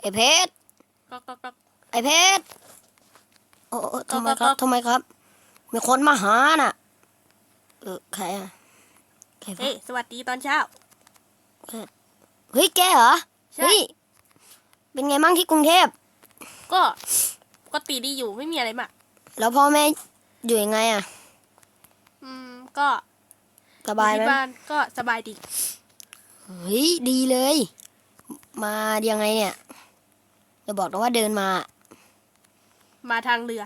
ไอเพชรก๊อกก๊อกก๊อกไอเพชรโอ้โอ้ทำไมคครัรับบทำไมครับ มีคนมาหาน่ะ เออใครอะใครวะเฮ้ยสวัสดีตอนเช้า เฮ้ยแกเหรอใช่เฮ้ยเป็นไงมั่งที่กรุงเทพ ก็ปกติดีอยู่ไม่มีอะไรมากแล้วพ่อแม่อยู่ยังไงอะ อืมก็สบายอไหมที่บ้านก็สบายดี เฮ้ยดีเลย มายังไงเนี่ย จะบอกนะว่าเดินมา มาทางเรือ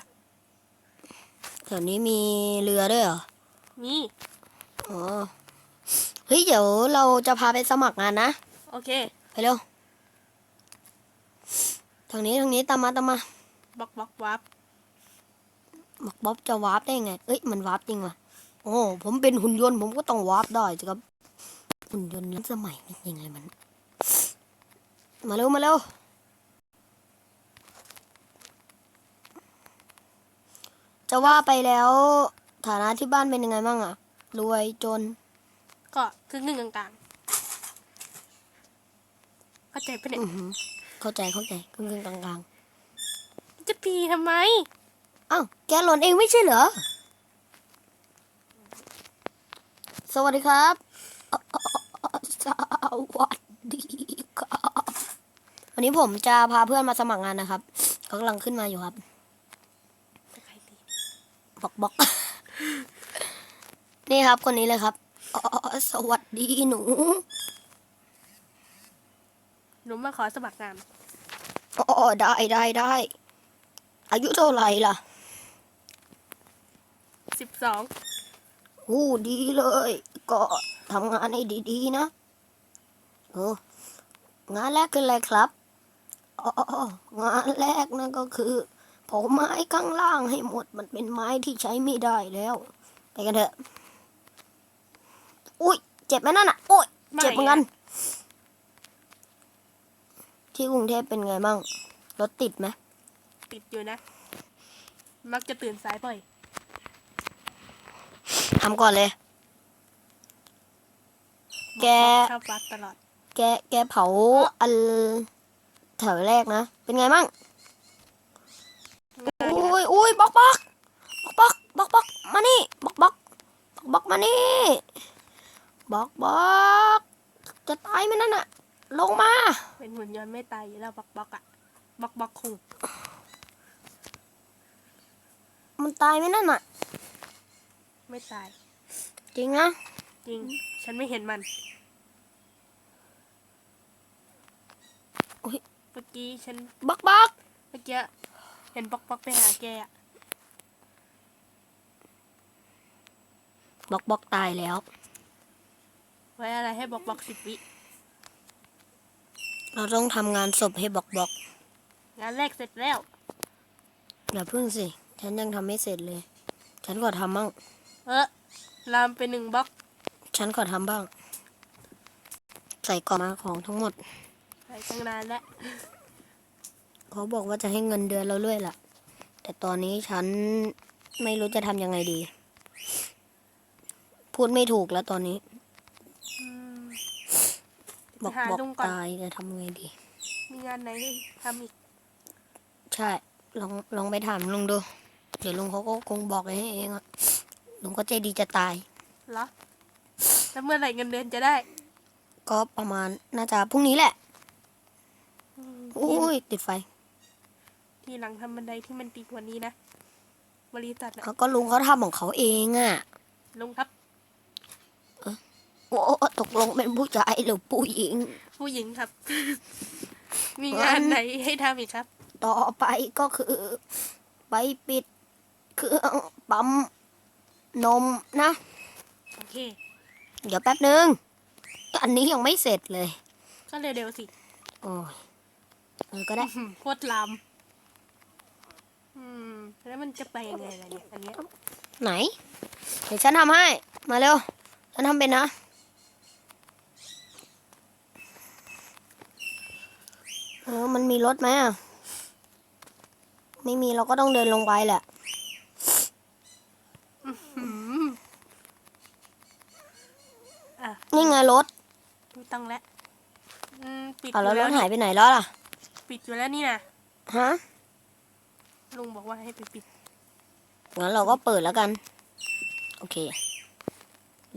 แถวนี้มีเรือด้วยเหรอนี่อ๋อเฮ้ยเดี๋ยวเราจะพาไปสมัครงานนะ โอเค ไปเร็ว ทางนี้ทางนี้ตามมาตามมาบล็อกบล็อกวับบอกบ๊อบจะวาร์ปได้ไง เอ้ยมันวาร์ปจริงว่ะโอ้ผมเป็นหุ่นยนต์ผมก็ต้องวาร์ปได้สิครับ หุ่นยนต์นี้สมัยนี้จริงเลยมัน มาเร็วมาเร็ว จะว่าไปแล้วฐานะที่บ้านเป็นยังไงบ้างอะรวยจน ก็ครึ่งหนึ่งกลางๆเข้าใจปะเนี่ยอือหือเข้าใจเข้าใจกึ่งๆกลางจะพีทำไม ๆอ้าวแกหล่นเองไม่ใช่เหรอ สวัสดีครับอ่าสวัสดีครับ วันนี้ผมจะพาเพื่อนมาสมัครงานนะครับเขากำลังขึ้นมาอยู่ครับใครดี บอกบอกนี่ครับคนนี้เลยครับอ๋อสวัสดีหนู หนูมาขอสมัครงานอ๋อได้ได้ได้ อายุเท่าไหร่ล่ะสิบสองอู้ดีเลย ก็ทำงานให้ดีๆนะโอ้งานแรกคืออะไรครับ อ๋อ งานแรกนั่นก็คือ เผาไม้ข้างล่างให้หมดมันเป็นไม้ที่ใช้ไม่ได้แล้ว ไปกันเถอะ อุ้ยเจ็บไหมนั่นอะโอ้ยเจ็บเหมือนกัน ที่กรุงเทพเป็นไงมั่งรถติดไหมติดอยู่นะ มักจะตื่นสายบ่อยทำก่อนเลย แกเข้าวัดตลอด แกแกเผาอันแถวแรกนะ เป็นไงมั่ง อุ้ยอุ้ยบล็อกบล็อกบล็อกบล็อกบล็อกมานี่บล็อกบล็อกบล็อกมานี่บล็อกบล็อกจะตายไหมนั่นน่ะลงมา เป็นหุ่นยนต์ไม่ตายอยู่แล้วบล็อกบล็อกอะบล็อกบล็อกคุงมันตายไหมนั่นน่ะไม่ตาย จริงนะจริง ฉันไม่เห็นมันอุ๊ยเมื่อกี้ฉันบล็อกบล็อกเมื่อกี้ เห็นบล็อกบล็อกไปหาแกอะบล็อกบล็อกตายแล้ว ไว้อะไรให้บล็อกบล็อกสิบวิเราต้องทำงานศพให้บล็อกบล็อกงานแรกเสร็จแล้วอย่าพึ่งสิ ฉันยังทำไม่เสร็จเลย ฉันก็ทำบ้าง เออลามไปหนึ่งบล็อกฉันก็ทำบ้าง ใส่กล่องมาของทั้งหมด ไปตั้งนานแล้ว เขาบอกว่าจะให้เงินเดือนเราด้วยล่ะ แต่ตอนนี้ฉันไม่รู้จะทำยังไงดี พูดไม่ถูกแล้วตอนนี้อืมบอกหาบอกลุงก่อน ตายจะทำไงดี มีงานไหนให้ทำอีก ใช่ ลองลองไปถามลุงดู เดี๋ยวลุงเขาก็คงบอกให้เองอะลุงก็ใจดีจะตาย เหรอ แล้วเมื่อไหร่เงินเดือนจะได้ก็ประมาณน่าจะพรุ่งนี้แหละ อืมอุ้ยติดไฟ ทีหลังทำบันไดที่มันตีกว่านี้นะ บริษัทนะเขาก็ลุงเขาทำของเขาเองอะลุงครับ โอ้ตกลงเป็นผู้ชายหรือผู้หญิง ผู้หญิงครับ มีงานไหนให้ทำอีกครับ ต่อไปก็คือ ไปปิดเครื่องปั๊มนมนะ โอเค เดี๋ยวแป๊บนึง อันนี้ยังไม่เสร็จเลย ก็เร็วๆสิ โอ้ยเออก็ได้อื้อหือโคตรลาม อืม แล้วมันจะไปยังไงล่ะเนี่ยอันเนี้ยไหน เดี๋ยวฉันทำให้ มาเร็ว ฉันทำเป็นนะ เออ มันมีรถไหมอะ ไม่มีเราก็ต้องเดินลงไปแหละอืมอะนี่ไงรถไม่ต้องแล้วอืมปิดอะอแล้วยู่รแล้วถนี่หายไปไหนแล้วล่ะ ปิดอยู่แล้วนี่นะฮะ ลุงบอกว่าให้ไปปิด งั้นเราก็เปิดแล้วกัน โอเค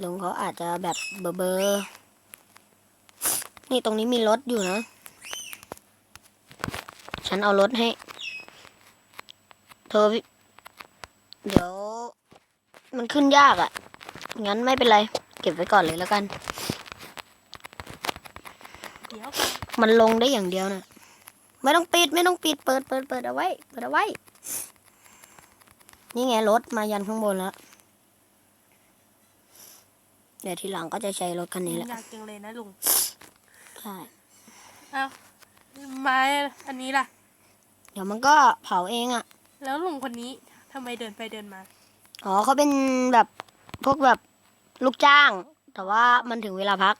ลุงเขาอาจจะแบบเบอร์เบอร์นี่ตรงนี้มีรถอยู่นะ ฉันเอารถให้ เธอเดี๋ยว มันขึ้นยากอะ่ะ งั้นไม่เป็นไร เก็บไว้ก่อนเลยแล้วกันเดี๋ยวมันลงได้อย่างเดียวนะ ไม่ต้องปิดไม่ต้องปิดเปิดเปิดเปิดเอาไว้เปิดเอาไว้ นี่ไงรถมายันข้างบนแล้วเดี๋ยวทีหลังก็จะใช้รถคันนี้แหละอยากจังเลยนะลุงใช่เอ้าไม้อันนี้ล่ะ เดี๋ยวมันก็เผาเองอะ่ะ แล้วลุงคนนี้ทำไมเดินไปเดินมา อ๋อเขาเป็นแบบพวกแบบลูกจ้าง แต่ว่ามันถึงเวลาพัก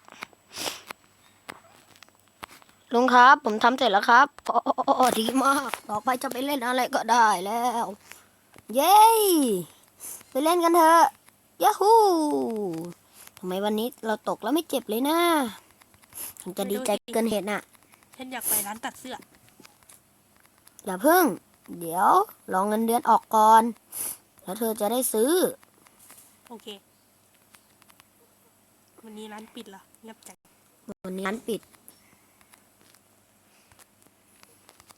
ลุงครับ ผมทำเสร็จแล้วครับโอ้โอ้โอ้โอ้ดีมาก ต่อไปจะไปเล่นอะไรก็ได้แล้ว เย้ ไปเล่นกันเถอะยาฮูทำไมวันนี้เราตกแล้วไม่เจ็บเลยนะผมจะดีใจเกินเหตุน่ะ ฉันอยากไปร้านตัดเสื้อ อย่าเพิ่ง เดี๋ยวรองเงินเดือนออกก่อน แล้วเธอจะได้ซื้อ โอเค วันนี้ร้านปิดเหรอเงียบจังวันนี้ร้านปิด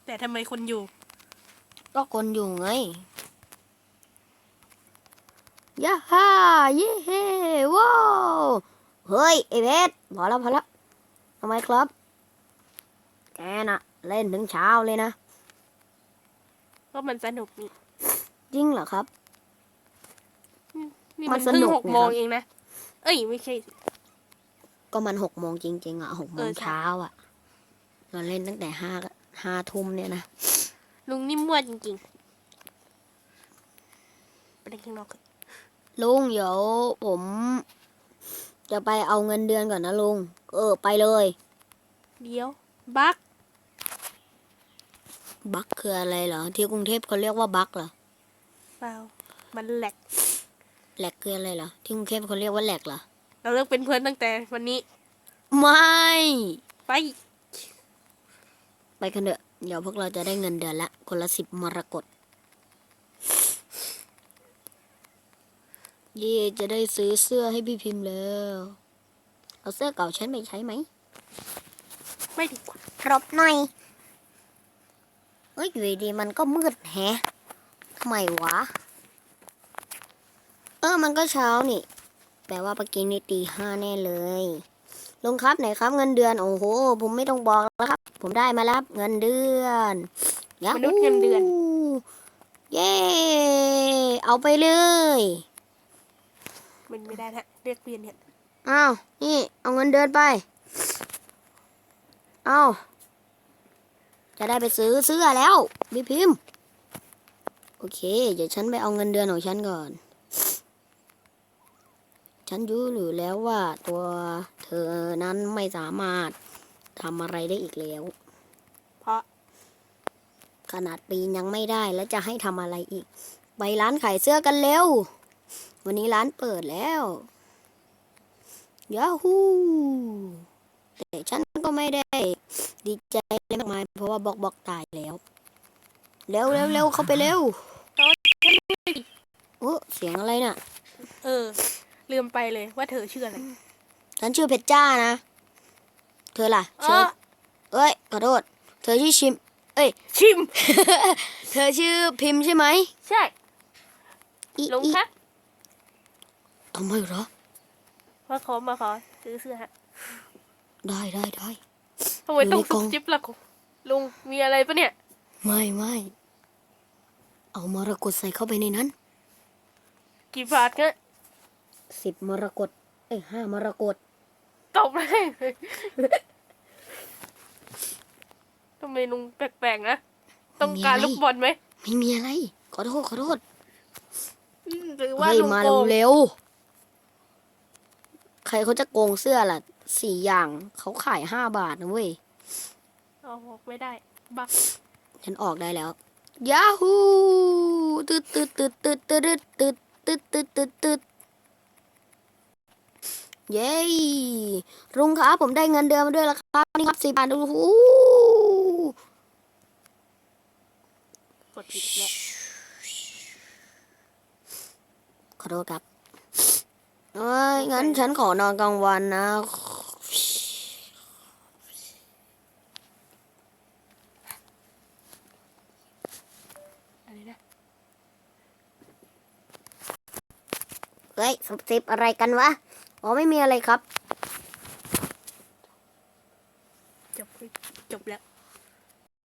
แต่ทำไมคนอยู่ ก็คนอยู่ไงยาฮ่าเย่เฮ้ว้าวเฮ้ยไอเพชรพอแล้วพอแล้วทำไมครับ แกน่ะ เล่นถึงเช้าเลยนะก็มันสนุกนี่จริงเหรอครับ นี่มัมันนสเพิ่งนุกหกเนี่ยโมงครับเองนะ เอ้ยไม่ใช่สิก็มันหกโมงจริงๆอะหกโมเองอใช่เช้าอะ เราเล่นตั้งแต่ห้า ห้าทุ่มเนี่ยนะลุงนี่มั่วจริงๆไปเล่นข้างนอกเถอะลุงเดี๋ยวผม จะไปเอาเงินเดือนก่อนนะลุง เออไปเลย เดี๋ยว บักบักคืออะไรเหรอ ที่กรุงเทพเขาเรียกว่าบักเหรอเปล่ามันแหลกแหลกคืออะไรเหรอ ที่กรุงเทพเขาเรียกว่าแหลกเหรอ เราเลิกเป็นเพื่อนตั้งแต่วันนี้ ไม่ ไป ไปกันเถอะ เดี๋ยวพวกเราจะได้เงินเดือนละ คนละสิบมรกตเย่จะได้ซื้อเสื้อให้พี่พิมพ์แล้ว เอาเสื้อเก่าฉันไปใช้ไหม ไม่ดีกว่าครบหน่อยเฮ้ยอยู่ดีมันก็มืดแฮะทำไมวะ เออ มันก็เช้านี่ แปลว่าปกินนี่ตีห้าแน่เลย ลุงครับไหนครับเงินเดือน โอ้โห ผมไม่ต้องบอกแล้วครับ ผมได้มาแล้วเงินเดือนยามนุษย์เงินเดือน เย้ เอาไปเลย มันไม่ได้ฮะเรียกเปลี่ยนเนี่ยอ้าวนี่ เอาเงินเดือนไป เอาจะได้ไปซื้อเสื้อแล้วพี่พิมพ์ โอเค เดี๋ยวฉันไปเอาเงินเดือนของฉันก่อน ฉันรู้อยู่แล้วว่าตัวเธอนั้นไม่สามารถ ทำอะไรได้อีกแล้ว เพราะ ขนาดปีนยังไม่ได้แล้วจะให้ทำอะไรอีก ไปร้านขายเสื้อกันเร็ว วันนี้ร้านเปิดแล้วยาฮูแต่ฉันก็ไม่ได้ ดีใจอะไรมากมายเพราะว่าบอกบอกตายแล้ว เร็วเร็วเร็วเข้าไปเร็วโอ้เสียงอะไรน่ะ เออ ลืมไปเลยว่าเธอชื่ออะไร ฉันชื่อเพชรจ้านะเธอล่ะเอชื่ออเอ้ยขอโทษ เธอชื่อชิม เอ้ย ชิม เธอชื่อพิมพ์ใช่ไหม ใช่อีลุงอีคะทำไมเหรอมาขอมาขอซื้อเสื้อฮะ ได้ได้ได้ทำไมต้องอยู่ในกล่องจิ๊บล่ะลุงมีอะไรปะเนี่ย ไม่ไม่เอามรกตใส่เข้าไปในนั้น กี่บาทเนี่ยสิบมรกตเอ้ยห้ามรกตตบเลย ทำไมลุงแปลกๆนะ ต้องการลูกบอลไหมไม่มีอะไร ขอโทษขอโทษอืมหรือว่าเฮ้ยลุงมาโกงเร็วๆใครเขาจะโกงเสื้อล่ะสี่อย่างเขาขายห้าบาทนะเว้ยเอาออกไม่ได้บักฉันออกได้แล้วยาฮูตึ๊ดตึ๊ดตึ๊ดตึ๊ดตึ๊ดตึ๊ดตึ๊ดตึ๊ดตึ๊ดตึ๊ดเย้ลุงครับผมได้เงินเดือนมาด้วยแล้วครับนี่ครับสิบบาทโอ้โห ดผิดอีกแล้วขอโทษครับเอ้ยงั้นฉันขอนอนกลางวันนะ อะไรนะ เฮ้ยสุบซิบอะไรกันวะ อ๋อไม่มีอะไรครับ